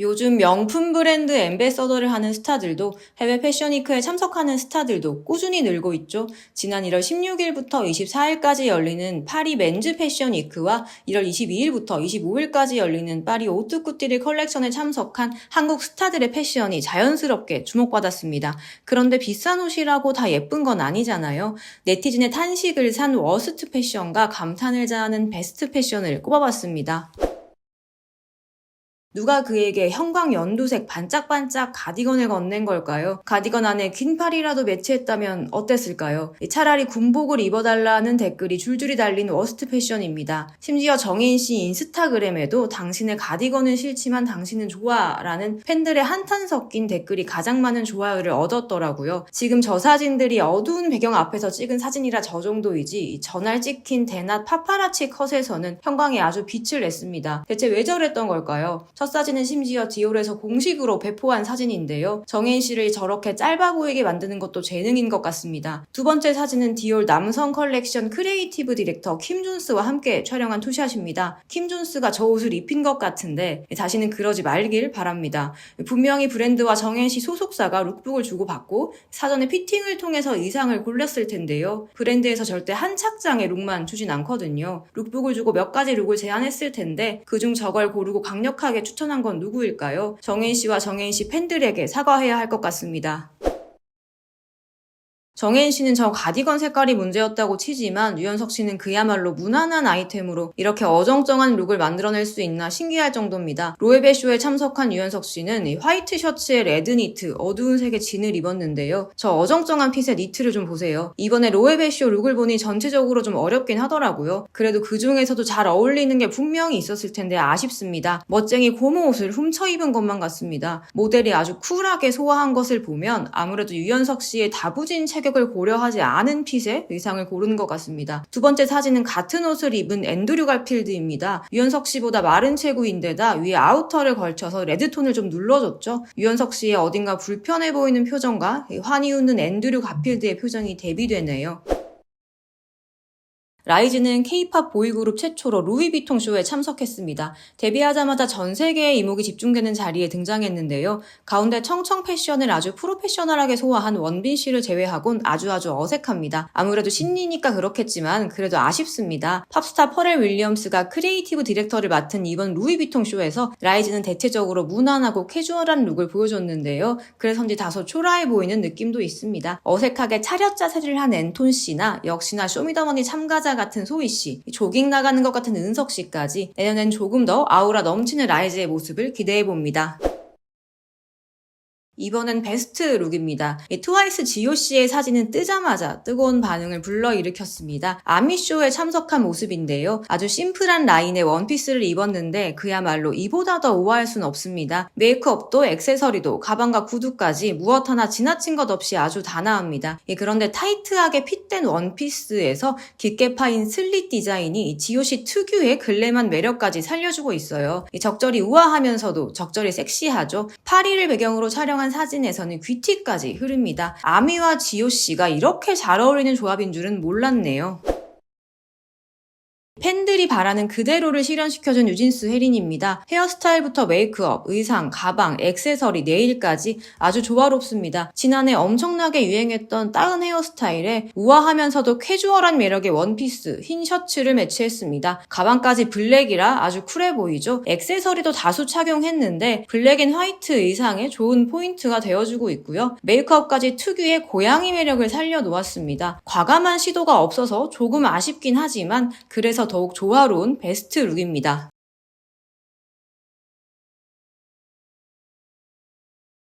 요즘 명품 브랜드 엠베서더를 하는 스타들도 해외 패션위크에 참석하는 스타들도 꾸준히 늘고 있죠. 지난 1월 16일부터 24일까지 열리는 파리 맨즈 패션위크와 1월 22일부터 25일까지 열리는 파리 오뚜꾸띠리 컬렉션에 참석한 한국 스타들의 패션이 자연스럽게 주목받았습니다. 그런데 비싼 옷이라고 다 예쁜 건 아니잖아요. 네티즌의 탄식을 산 워스트 패션과 감탄을 자하는 베스트 패션을 꼽아봤습니다. 누가 그에게 형광 연두색 반짝반짝 가디건을 건넨 걸까요? 가디건 안에 긴 팔이라도 매치했다면 어땠을까요? 차라리 군복을 입어달라는 댓글이 줄줄이 달린 워스트 패션입니다. 심지어 정혜인 씨 인스타그램에도 당신의 가디건은 싫지만 당신은 좋아 라는 팬들의 한탄 섞인 댓글이 가장 많은 좋아요를 얻었더라고요. 지금 저 사진들이 어두운 배경 앞에서 찍은 사진이라 저 정도이지 전날 찍힌 대낮 파파라치 컷에서는 형광이 아주 빛을 냈습니다. 대체 왜 저랬던 걸까요? 첫 사진은 심지어 디올에서 공식으로 배포한 사진인데요. 정혜인 씨를 저렇게 짧아 보이게 만드는 것도 재능인 것 같습니다. 두 번째 사진은 디올 남성 컬렉션 크리에이티브 디렉터 킴 존스와 함께 촬영한 투샷입니다. 킴 존스가 저 옷을 입힌 것 같은데 다시는 그러지 말길 바랍니다. 분명히 브랜드와 정혜인 씨 소속사가 룩북을 주고받고 사전에 피팅을 통해서 의상을 골랐을 텐데요. 브랜드에서 절대 한 착장의 룩만 주진 않거든요. 룩북을 주고 몇 가지 룩을 제안했을 텐데 그중 저걸 고르고 강력하게 추천한 건 누구일까요? 정혜인 씨와 정혜인 씨 팬들에게 사과해야 할 것 같습니다. 정혜인 씨는 저 가디건 색깔이 문제였다고 치지만 유연석 씨는 그야말로 무난한 아이템으로 이렇게 어정쩡한 룩을 만들어낼 수 있나 신기할 정도입니다. 로에베 쇼에 참석한 유연석 씨는 이 화이트 셔츠에 레드 니트, 어두운 색의 진을 입었는데요. 저 어정쩡한 핏의 니트를 좀 보세요. 이번에 로에베 쇼 룩을 보니 전체적으로 좀 어렵긴 하더라고요. 그래도 그 중에서도 잘 어울리는 게 분명히 있었을 텐데 아쉽습니다. 멋쟁이 고무 옷을 훔쳐 입은 것만 같습니다. 모델이 아주 쿨하게 소화한 것을 보면 아무래도 유연석 씨의 다부진 체격 을 고려하지 않은 핏의 의상을 고른 것 같습니다. 두 번째 사진은 같은 옷을 입은 앤드류 갈필드입니다. 유연석 씨보다 마른 체구인데다 위에 아우터를 걸쳐서 레드톤을 좀 눌러줬죠. 유연석 씨의 어딘가 불편해 보이는 표정과 환희 웃는 앤드류 가필드의 표정이 대비되네요. 라이즈는 케이팝 보이그룹 최초로 루이비통 쇼에 참석했습니다. 데뷔하자마자 전 세계의 이목이 집중되는 자리에 등장했는데요. 가운데 청청 패션을 아주 프로페셔널하게 소화한 원빈 씨를 제외하곤 아주 아주 어색합니다. 아무래도 신니니까 그렇겠지만 그래도 아쉽습니다. 팝스타 퍼렐 윌리엄스가 크리에이티브 디렉터를 맡은 이번 루이비통 쇼에서 라이즈는 대체적으로 무난하고 캐주얼한 룩을 보여줬는데요. 그래서인지 다소 초라해 보이는 느낌도 있습니다. 어색하게 차렷 자세를 한 앤톤 씨나 역시나 쇼미더머니 참가자 같은 소희 씨, 조깅 나가는 것 같은 은석 씨까지 내년엔 조금 더 아우라 넘치는 라이즈의 모습을 기대해 봅니다. 이번엔 베스트 룩입니다. 이 트와이스 씨의 사진은 뜨자마자 뜨거운 반응을 불러일으켰습니다. 아미쇼에 참석한 모습인데요. 아주 심플한 라인의 원피스를 입었는데 그야말로 이보다 더 우아할 순 없습니다. 메이크업도 액세서리도 가방과 구두까지 무엇 하나 지나친 것 없이 아주 단아합니다. 예, 그런데 타이트하게 핏된 원피스에서 깊게 파인 슬릿 디자인이 씨 특유의 글래만 매력까지 살려주고 있어요. 이 적절히 우아하면서도 적절히 섹시하죠. 파리를 배경으로 촬영한 사진에서는 귀티까지 흐릅니다. 아미와 지효 씨가 이렇게 잘 어울리는 조합인 줄은 몰랐네요. 팬들이 바라는 그대로를 실현시켜준 유진스 혜린입니다. 헤어스타일부터 메이크업, 의상, 가방, 액세서리, 네일까지 아주 조화롭습니다. 지난해 엄청나게 유행했던 다운 헤어스타일에 우아하면서도 캐주얼한 매력의 원피스, 흰 셔츠를 매치했습니다. 가방까지 블랙이라 아주 쿨해 보이죠? 액세서리도 다수 착용했는데 블랙 앤 화이트 의상에 좋은 포인트가 되어주고 있고요. 메이크업까지 특유의 고양이 매력을 살려놓았습니다. 과감한 시도가 없어서 조금 아쉽긴 하지만 그래서 더욱 조화로운 베스트 룩입니다.